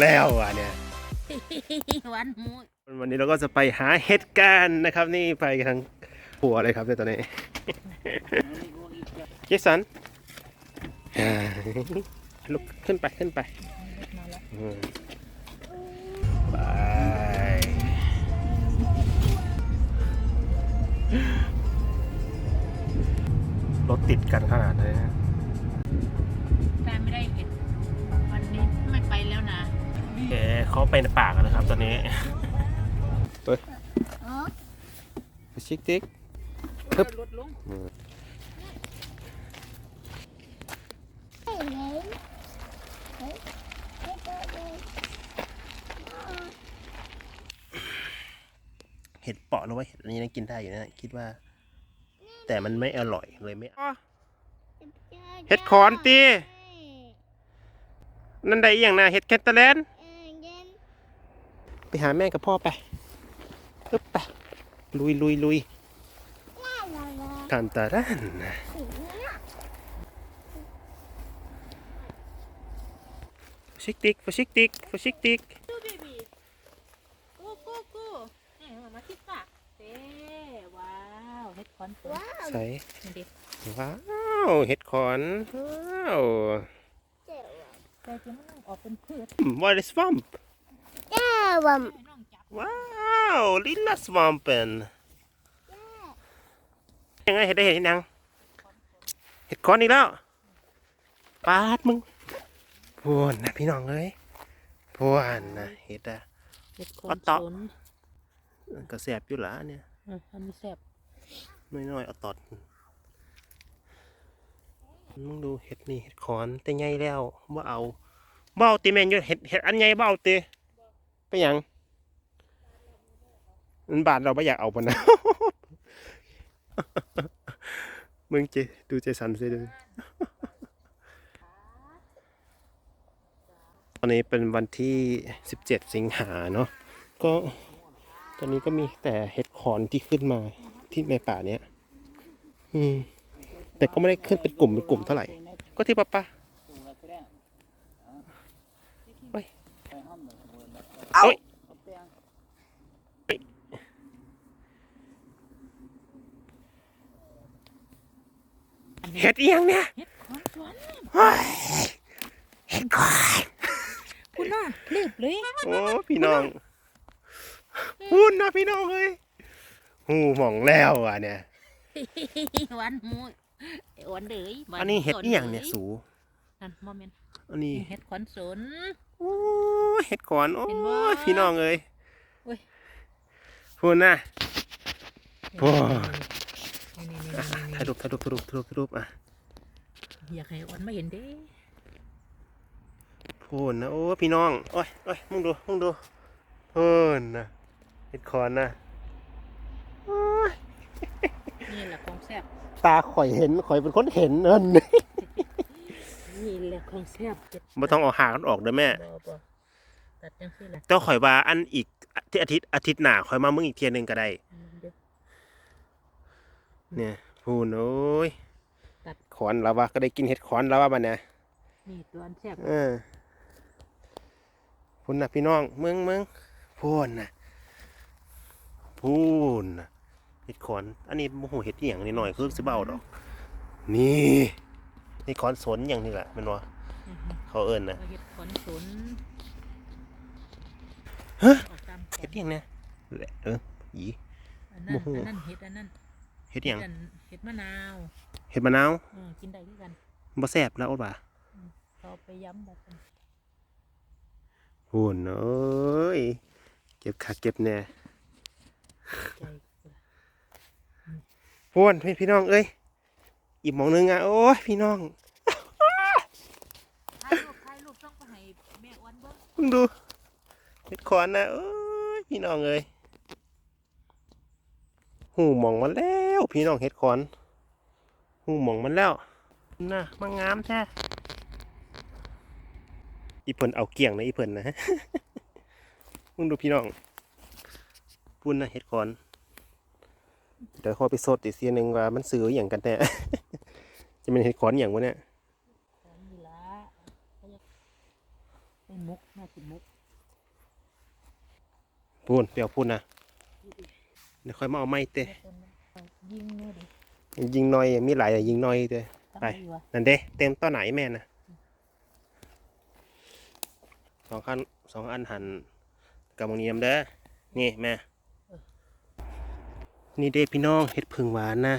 แล้วอะเนี่ย วันหมูวันนี้เราก็จะไปหาเห็ดกันนะครับนี่ไปกันทั้งผัวเลยครับในยตอนนี้ เจสันอ่าลุกขึ้นไปขึ้นไปอืมไปรถติดกันขนาดนี้ แกเขาไปในป่ากันนะครับตอนนี้ เฮ้ยอ๋อไปชิกติ๊กฮึบลดลงเห็ดเปาะหรือว่าเห็ดอันนี้นะกินได้อยู่นะคิดว่า แต่มันไม่อร่อยเลยไม่อ้อเฮ็ดขอนตินั่นได้อหย่างนะเห็ดแคทเตอร์แลนด์ ไปหาแม่กับพ่อไปอึ๊บไปลุยลุยลุยทันตารันฟิกติกฟิกติกฟิกติกดูเบบีกูกูกูนี่มาคิดปากเต้ว้าวเฮ็ดคอนสวยใส่นี่ดิว้าวเห็ดขอนว้าวแต่จะมันต้องออกเป็นพืช what is swamp ให้น้องจับว้าวลิลลาสวอมเป็นยังไงเห็ดได้เห็ดยังเห็ดคอนอีกแล้วปาดมึงพวนนะพี่น้องเอ้ยพวนนะเห็ดอะเฮ็ดคอเอานต่อสนก็แสบอยู่หละเนี่ยอะอันนี้แซ่บน้อยๆเอาตอดมึงดูเห็ดนี่เห็ดคอนแต่ใหญ่แล้วบ่เอาบ่เอาตีแมนอยู่เห็ดเห็ดอันใหญ่บ่เอาตี ไปหยังมันบาดเราไม่อยากเอาปะนะมึงเจดูเจสันสิดูตอนนี้เป็นวันที่17สิงหาเนาะก็ตอนนี้ก็มีแต่เห็ดขอนที่ขึ้นมาที่ในป่าเนี้ย อืม แต่ก็ไม่ได้ขึ้นเป็นกลุ่มเป็นกลุ่มเท่าไหร่ ก็ที่ป้าป้าเฮ้ยเอ้ย เห็ดเอียงเนี่ยเฮ็ดคอนสวนเฮ้ยเห็ดขอนคุณน่ะรีบเลยโอ้พี่น้องหุ่นนะพี่น้องเอ้ยหูหมองแล้วอะเนี่ยวันหมูวันเดยอันนี้เห็ดเอียงเนี่ยสูนั่นโมเมนต์อันนี้เฮ็ดคอนสนโอ้ยเห็ดขอนโอ้เห็นบ่ยพี่น้องเอ้ยโอ้ยพูดนะโอ้ ยนี่อะๆๆๆถ่ายรูปถ่ายรูปถ่ายรูปถ่ายรูปถ่ายรูปอะอยากให้อ้วันไม่เห็นเด้พูดนะโอ้ยพี่น้องโอ้ยโอ้ยมึงดูมึงดูพูดนะเห็ดขอนนะโอ้ยนี่แหละของแซ่บตาข่อยเห็นข่อยเป็นคนเห็นเอินนี่แหละของแซ่บเจ็ดไม่ต้องเอาหากันออกเด้อแม่ บ่บ่ตัดจังซี่แหละแต่ข่อยว่าอันอีกที่อาทิตย์อาทิตย์หน้าข่อยมามึงอีกเทียหนึงก็ได้ อืม เด้อเนี่ยพูนโอ้ยตัด ขอนแล้วว่าก็ได้กินเห็ดขอนแล้วว่ามันนะนี่ตัวอันแซ่บเออพูนนะพี่น้องเมืองเมืองพูนนะพูนนะเห็ดขอน อันนี้โมโหเห็ดอหย่างนี้หน่อยคือสิเบเอาดอก นี่เห็ดขอนสนอย่างนี้แหละแมันวะอือฮึเขาเอิญนะเอาเฮ็ดขอนสนฮะออกตามเห็ดอหย่างเนี่ยแหละเออหยีอันนั้นโมโหอันนั้นเฮ็ดอันนั้น เห็ดอหย่างอันเฮ็ดมะนาวเห็ดมะนาวเออกินได้ด้วยกันบ่แซ่บแล้วอดว่าเขาไปย้ำแบบนั้นพูนเอ้ยเก็บขาเก็บแน่ใจพวนพี่พี่น้องเอ้ยอีกหมองนึงอะโอ้ยพี่น้องถ่ายรูปถ่ายรูปต้องไปให้แม่อ้วนเบิ่งเพิ่งดูเห็ดขอนนะเอ้ยพี่น้องเอ้ย หูหมองมันแล้ว พี่น้องเห็ดขอนหูหมองมันแล้วน่ะมันงามแท้อีเพิ่นเอาเกี่ยงนะอีเพิ่นนะมึงดูพี่น้องปุ่นนะเห็ดขอนเดี๋ยวขอไปสดอีกเสียหนึ่งว่ามันซื้ออหย่างกันแน่จะเป็นเห็ดขอนอหย่างวะเนี่ยของนี่ละเป็นมุกแม่กินมุกพูนเปรียวพูนนะ เดี๋ยวค่อยมาเอาไม้เตะยิงเลยดิยิงหน่อยมีหลายอย่างยิงหน่อยเตะตั้งไปดีวะนั่นเด้เต็มต้นไหนแม่นะสองคันสองอันหันกับมงเนียมเด้อนี่แม่นี่เด้พี่น้องเห็ดผึ่งหวานนะ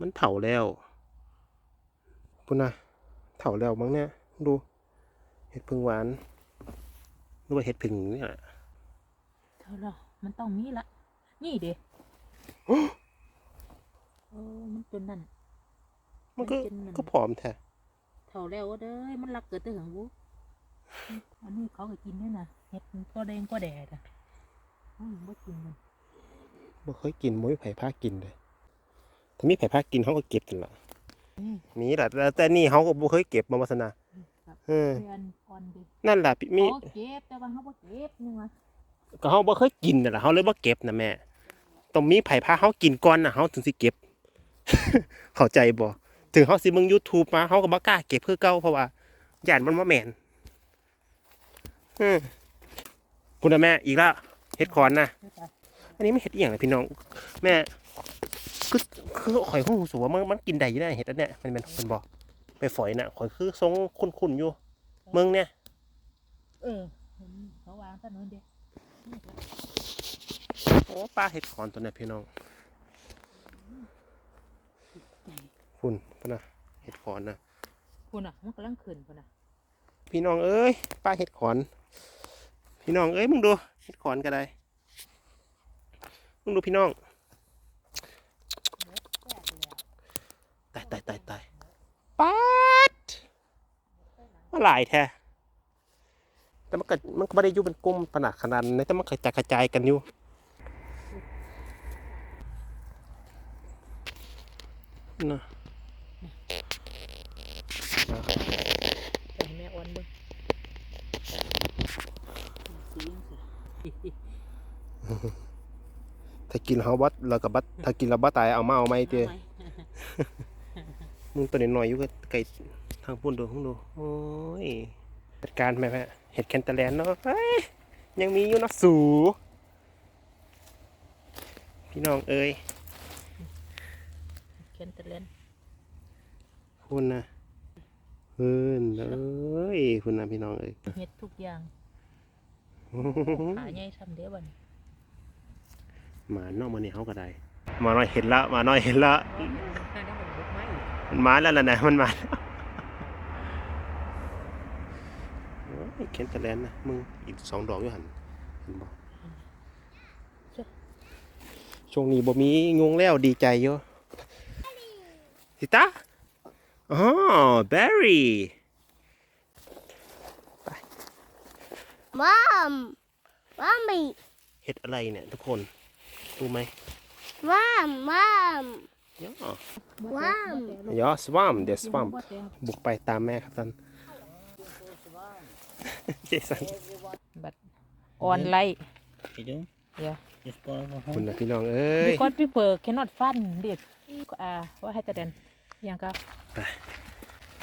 มันเถาแล้วพุ่นนะเถาแล้วมั้งเนี่ยดู เห็ดผึ่งหวานดูว่าเห็ดผึ่งนี่แหละ เท่าละมันต้องมีละ นี่เด้เออมันเป็นนั่น มันก็มันเป็นมัน ก็ผอมแท้เท่าแล้วเด้อมันรักเกิดแต่หึงบุอันนี้เขาก็กินด้วยนะเห็ดมันก็แดงก็แดดอะอืมบ่กินมันบ่เคยกินบ่มีไผพากินเลยถ้ามีไผพากินเขาก็เก็บกันละอืมมีแหละแต่แต่นี่เขาก็บ่เคยเก็บมาวัสนา ครับเออ เพื่อนอ่อนดินั่นแหละพี่มีเขาเก็บแต่ว่าเขาบ่เก็บนี่วะ ก็เขาบ่เคยกินนั่นแหละเขาเลยบ่เก็บนะแม่ต้องมีไผพาเขากินก่อนนะเขาถึงสิเก็บ เข้าใจบ่ถึงเขาสิมึง YouTube มาเขาก็บ่กล้าเก็บคือเก่าเพราะว่าย่านมันบ่แม่นอืมคุณนะแม่อีกแล้วเฮ็ดคอนนะอันนี้ไม่เห็ดอหย่างเลยพี่น้อง แม่คือคือข่อยหูสูว่ามันมันกินได้อยู่นะเห็ดอันเนี้ยมันเป็นเป็นบอกไปฝอยน่ะข่อยคือทรงคุ้นๆอยู่เมืองเนี่ยเออเห็นเขาวางถนนเด็ก โอ้ปลาเห็ดขอนตัวเนี้ยพี่น้องคุณปะนะเห็ดขอนนะคุณอะมันกำลังขึ้นคุณอะพี่น้องเอ้ยปลาเห็ดขอน พี่น้องเอ้ยมึงดูเห็ดขอนก็ได้มึงดูพี่น้องตายตายตายตายปัดมาหลายแท้ แต่มันก็มันก็ไม่ได้อยู่เป็นกลุ่มขนาดขนาดนั้นนะแต่มันกระจายกระจายกันอยู่นะแต่ให้แม่อ่อนเบิ่งสียังสิถ้ากินเขาบัดเรากับบัดถ้ากินเราบัดตายเอามาเอาไม่เตี้ยอาไหมมึงตัวน้อยๆอยู่ก็ไก่ทางพุ่นดูพุ่นดูโอ้ย จัดการแม่แม่เห็ดแคนตาแลนเนาะเอ้ยยังมีอยู่เนาะสู พี่น้องเอ้ยเคนเตเลนคุณนะเพิ่นเอ้ยคุณนะพี่น้องเอ้ยเฮ็ดทุกอย่างขาใหญ่ซ้ำเด้บัดนี้หมาเนอกมาเนี่ยเขาก็ได้หมาน้อยเห็นละหมาน้อยเห็นละถ้าได้บัดบุกไม้อีกมันมาแล้วล่ะนะมันมาแล้ว โอ้ยแคนตาแลนนะมึงอีกสองดอกอยู่หันเห็นบ่ช่วงนี้บ่มีงวงแล้วดีใจอยู่สิตาอ๋อเบอร์รี่ Mom, mommy, เห็ดอะไรเนี่ยทุกคนรู้ไหม mom, mom, ย่อว้าวย่อสวามเดี๋ยวสวามบุกไปตามแม่ครับท่าน เจสัน บัดออนไลน์ You do? Yeah. Just go over คุณ home. นะพี่น้องเอ้ย because people cannot fund this อ่าว่าให้แต่เดนยังก็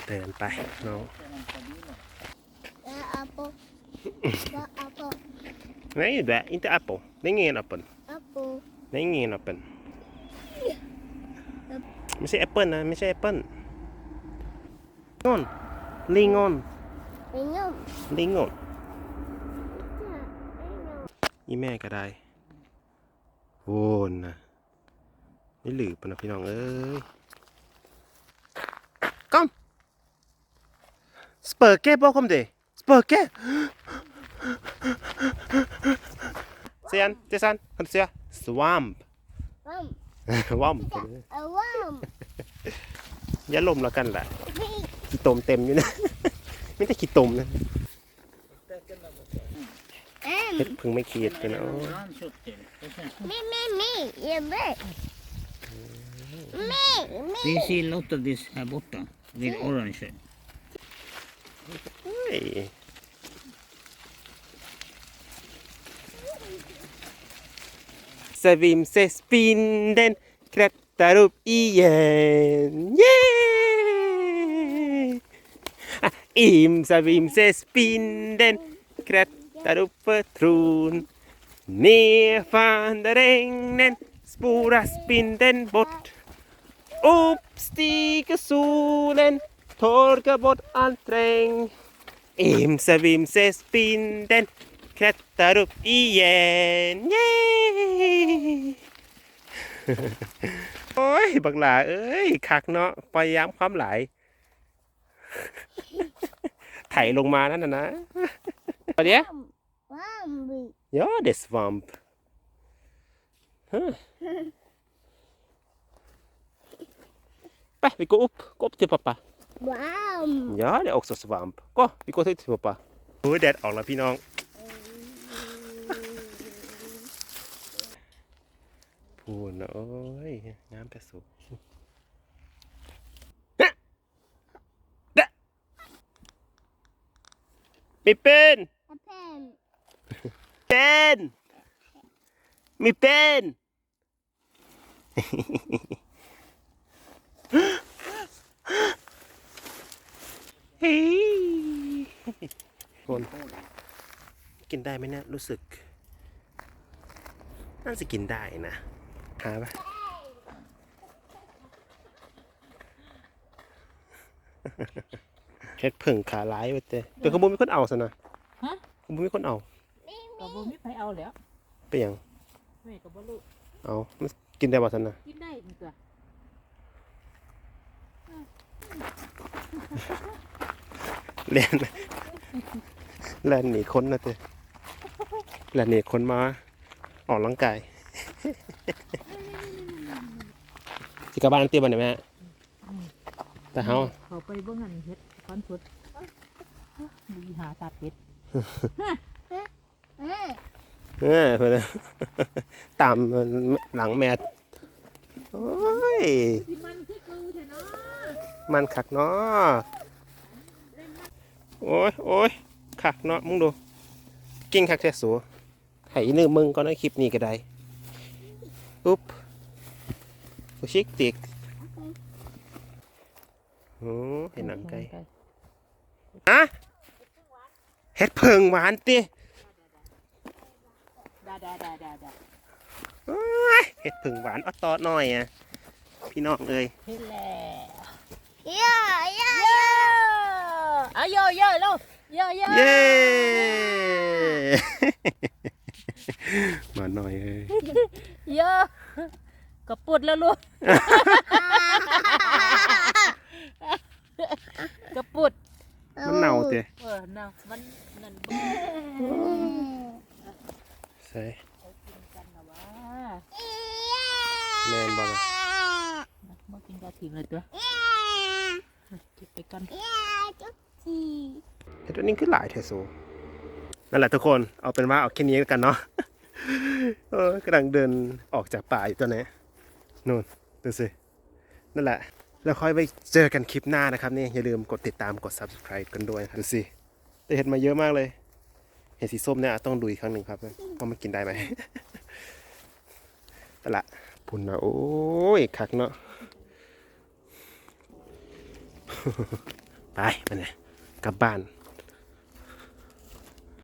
เดินไปน้อง the apple, the apple, Nej, det är inte apple. Det är ingen apple. apple, Det är ingen apple. ไม่ใช่แอปเ ปิลนะไม่ใช่แอปเปิลงอนลิงอน ringum, ลิงอน yeah, ringum. อีแม่ก็ได้โอ้นนะนี่หลือปะนะพี่น้องเอ้ยก้มสเปอร์เก้บอกผมดิสเปอร์เก้เซียนเจสันคันเซียสวาม Mom, ว่อม a worm, อย่าลมแล้วกันแหละ me, ขี้ตมเต็มอยู่นะ ไม่ได้ขี้ตมนะ and เฮ็ดพึ่งไม่ขีดกันนะโอ้ Branch upp till. Okay. me, me, me, yeah, me, me, me, We see a lot of this här borta. With orange. เฮ้ยสวิมเซสปินเดนกระตารูปอีเยนเย้อ่ะ Imsa vimse spindeln klättrar upp för tron. Ner från där regnen sporar spindeln bort. Upp stiger solen, torkar bort allt regn. Imse vimse spindeln klättrar upp igen. Yay! โอ้ย บักหลา เอ้ย คักเนาะพยายามความหลาย ถลงมานั่นน่ะนะตอนเนี้ย Bambi. Ja, det är svamp. Huh. Bä, vi går upp. Gå upp till pappa. Bam. Ja, det är också svamp. Gå, vi går till pappa. โอ้ยแดดออกแล้วพี่น้อง พูนนะโอ้ย น้ำแต่สุกฮะดะไม่เป็น A pen. เป็นมีเป็นเฮ้ยคนกินได้ไหมเนี่ยรู้สึก น่าจะกินได้นะหาปะ เฮ็ดเพิ่งขาร้ายไปเต้เดี๋ยวขบวนมีคนเอาซะนะฮะ ขบวนมีคนเอาก็บ่มีใครเอาแล้วไปหยังแม่ก็บ่รู้เอามันกินได้บ่ซะนะกินได้นี่ตัวเล่นเล่นหนีคนนะเต้เล่นหนีคนมาออกร่างกายสิกลับบ้านเตี้ยบ้านไหนแม่แต่เฮาเขาไปเบิ่งอันเฮ็ด คอนสุดมีหาตาเป็ดเออเพิ่นน่ะตามหลังแม่โอ้ย มันคือกูแท้เนาะมันคักเนาะโอ้ยโอ้ยคักเนาะมึงดู กิ้งคักแท้สูให้อีนึงมึงก็ในคลิปนี้ก็ได้อุ๊บกูชิกติกโอ้เห็นหนังไก่ ฮะเฮ็ดเพิงหวานติดาดาดาดาดาโอ้ยเฮ็ดเพิงหวานเอาตอหน่อยอะพี่น้องเอ้ยเฮ็ดแล้ว Yeah, yeah. เอาโยโย่ลูกโยโย่เย้มาหน่อยเอ้ยโยกระปุดแล้วลูกกระปุด มันเน่าเตะ เออเนา มันนั่นบ่ใส่เอากินกันนะวะแมนบอลมากินกระถิ่นเลยตัวเก็บไปกัน Yeah, Tootsie. เห็ดอันนี้คือหลายเทโซนั่นแหละทุกคนเอาเป็นว่าเอาแค่นี้แล้วกันเนาะเออกำลังเดินออกจากป่าอยู่ตัวนี้นู่นดูสินั่นแหละ แล้วค่อยไปเจอกันคลิปหน้านะครับนี่อย่าลืมกดติดตามกด subscribe กันด้วยนะครับดูสิ แต่เห็ดมาเยอะมากเลย เห็ดสีส้มเนี่ยต้องดูอีกครั้งหนึ่งครับว่ามันกินได้ไหมนั่นแหละปุ่นนะโอ้ยคักเนาะไปมาเนี่ยกลับบ้าน